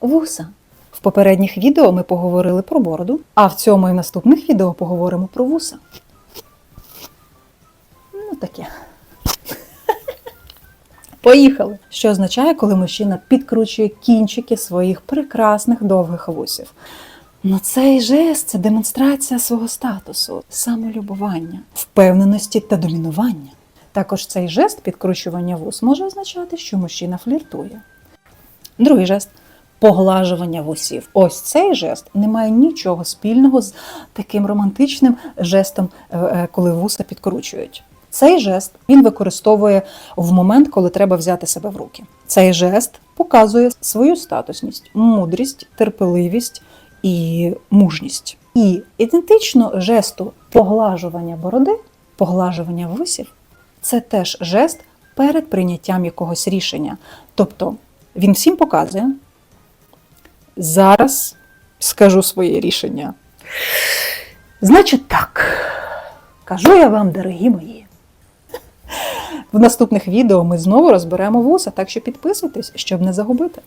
вуса. В попередніх відео ми поговорили про бороду, а в цьому і в наступних відео поговоримо про вуса. Ну, таке. Поїхали! Що означає, коли мужчина підкручує кінчики своїх прекрасних довгих вусів? Ну, цей жест це демонстрація свого статусу, самолюбування, впевненості та домінування. Також цей жест підкручування вус може означати, що мужчина фліртує. Другий жест поглажування вусів. Ось цей жест не має нічого спільного з таким романтичним жестом, е, е, коли вуса підкручують. Цей жест він використовує в момент, коли треба взяти себе в руки. Цей жест показує свою статусність, мудрість, терпеливість і мужність. І ідентично жесту поглажування бороди, поглажування вусів це теж жест перед прийняттям якогось рішення. Тобто він всім показує. Зараз скажу своє рішення. Значить так, кажу я вам, дорогі мої. В наступних відео ми знову розберемо вуса, так що підписуйтесь, щоб не загубити.